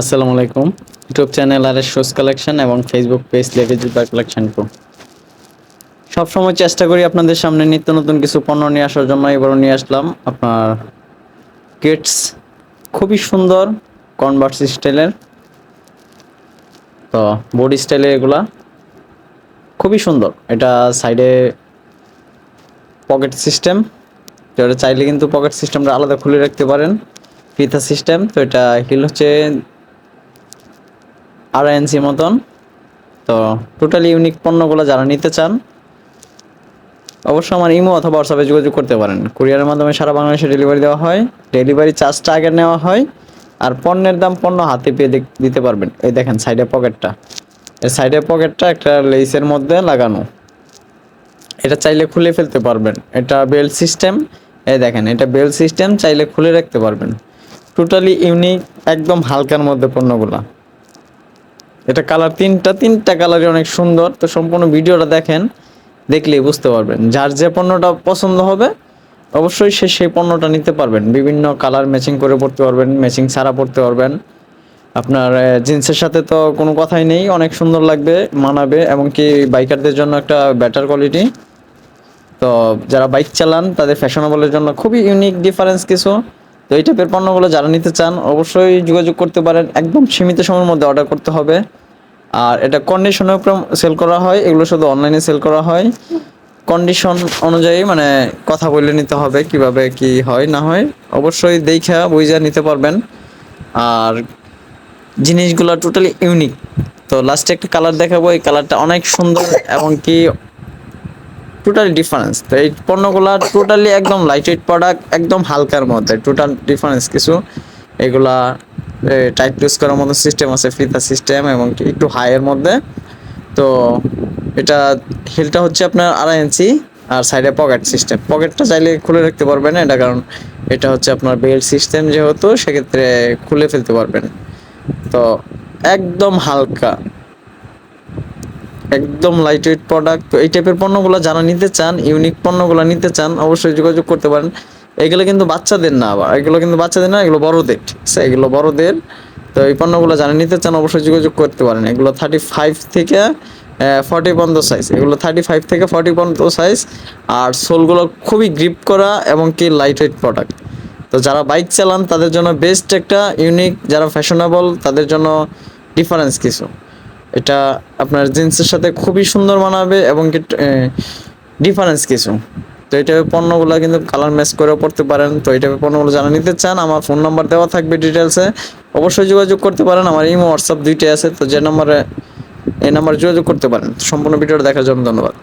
আসসালামু আলাইকুম। YouTube channel আর শোজ কালেকশন এবং ফেসবুক পেজ লেভেল জুবার কালেকশন কো সবসময় চেষ্টা করি আপনাদের সামনে নিত্য নতুন কিছু পণ্য নিয়ে আসার জন্য। এবারও নিয়ে আসলাম আপনার কিটস খুবই সুন্দর কনভার্স স্টাইলের তো বডি স্টাইলের এগুলা। খুবই সুন্দর। এটা সাইডে পকেট সিস্টেম তো এটা চাইলে কিন্তু পকেট সিস্টেমটা আলাদা খুলে রাখতে পারেন। ফিতা সিস্টেম তো এটা হিল হচ্ছে আড়াই ইঞ্চি মতন। তো টোটালি ইউনিক পণ্যগুলো যারা নিতে চান অবশ্য আমার ইমো অথবা হোয়াটসঅ্যাপে যোগাযোগ করতে পারেন। কুরিয়ারের মাধ্যমে সারা বাংলাদেশে ডেলিভারি দেওয়া হয় ডেলিভারি চার্জটা আগে নেওয়া হয়, আর পণ্যের দাম পণ্য হাতে পেয়ে দিতে পারবেন। এই দেখেন সাইডে পকেটটা এই সাইডে পকেটটা একটা লেসের মধ্যে লাগানো। এটা চাইলে খুলে ফেলতে পারবেন। এটা বেল্ট সিস্টেম এই দেখেন, এটা বেল্ট সিস্টেম চাইলে খুলে রাখতে পারবেন। টোটালি ইউনিক একদম হালকার মধ্যে পণ্যগুলা। এটা কালার তিনটা তিনটা কালারই অনেক সুন্দর। তো সম্পূর্ণ ভিডিওটা দেখেন, দেখলেই বুঝতে পারবেন। যার যে পণ্যটা পছন্দ হবে, অবশ্যই সে সেই পণ্যটা নিতে পারবেন। বিভিন্ন কালার ম্যাচিং করে পড়তে পারবেন, ম্যাচিং ছাড়া পড়তে পারবেন। আপনার জিন্সের সাথে তো কোনো কথাই নেই, অনেক সুন্দর লাগবে, মানাবে এবং কি বাইকারদের জন্য একটা বেটার কোয়ালিটি তো যারা বাইক চালান, তাদের ফ্যাশনেবলের জন্য খুবই ইউনিক ডিফারেন্স কিছু। তো এই টাইপের পণ্যগুলো যারা নিতে চান, অবশ্যই যোগাযোগ করতে পারেন। একদম সীমিত সময়ের মধ্যে অর্ডার করতে হবে। আর এটা কন্ডিশনের উপর সেল করা হয়। এগুলো শুধু অনলাইনে সেল করা হয়। কন্ডিশন অনুযায়ী মানে কথা বলে নিতে হবে কীভাবে কি হয়, না হয়। অবশ্যই দেখা বুঝে নিতে পারবেন। আর জিনিসগুলো টোটালি ইউনিক তো লাস্টে একটা কালার দেখাবো। এই কালারটা অনেক সুন্দর এবং কি টোটালি ডিফারেন্স তো এই পণ্যগুলো টোটালি একদম লাইট ওয়েট প্রোডাক্ট একদম হালকার মধ্যে টোটাল ডিফারেন্স কিছু এগুলা টাইপ ইউজ করার মতো সিস্টেম আছে ফিতা সিস্টেম এবং একটু হাইয়ের মধ্যে তো এটা হিলটা হচ্ছে আপনার আড়াই ইঞ্চি আর সাইডে পকেট সিস্টেম পকেটটা চাইলে খুলে রাখতে পারবেন এটা কারণ এটা হচ্ছে আপনার বেল্ট সিস্টেম যেহেতু সেক্ষেত্রে খুলে ফেলতে পারবেন তো একদম হালকা একদম লাইট ওয়েট প্রোডাক্ট তো এই টাইপের পণ্যগুলো যারা নিতে চান ইউনিক পণ্যগুলো নিতে চান, অবশ্যই যোগাযোগ করতে পারেন। এগুলো কিন্তু বাচ্চাদের না আবার, এগুলো কিন্তু বাচ্চাদের না, এগুলো বড়দের, ঠিক আছে? এগুলো বড়দের। তো এই পণ্যগুলো যারা নিতে চান, অবশ্যই যোগাযোগ করতে পারেন। এগুলো থার্টি ফাইভ থেকে ফর্টি পর্যন্ত সাইজ এগুলো থার্টি ফাইভ থেকে ফর্টি পর্যন্ত সাইজ আর সোলগুলো খুবই গ্রিপ করা এবং কি লাইট ওয়েট প্রোডাক্ট তো যারা বাইক চালান, তাদের জন্য বেস্ট একটা ইউনিক যারা ফ্যাশনেবল তাদের জন্য ডিফারেন্স কিছু। এটা আপনার জিন্সের সাথে খুবই সুন্দর মানাবে এবং ডিফারেন্স কিছু। তো এইটা পণ্যগুলো কিন্তু কালার ম্যাচ করেও পড়তে পারেন। তো এইটা পণ্যগুলো জানা নিতে চান, আমার ফোন নাম্বার দেওয়া থাকবে ডিটেলসে অবশ্যই যোগাযোগ করতে পারেন, আমার ইমো হোয়াটসঅ্যাপ দুইটাই আছে। তো যে নাম্বারে এই নাম্বারে যোগাযোগ করতে পারেন। সম্পূর্ণ ভিডিওটা দেখার জন্য ধন্যবাদ।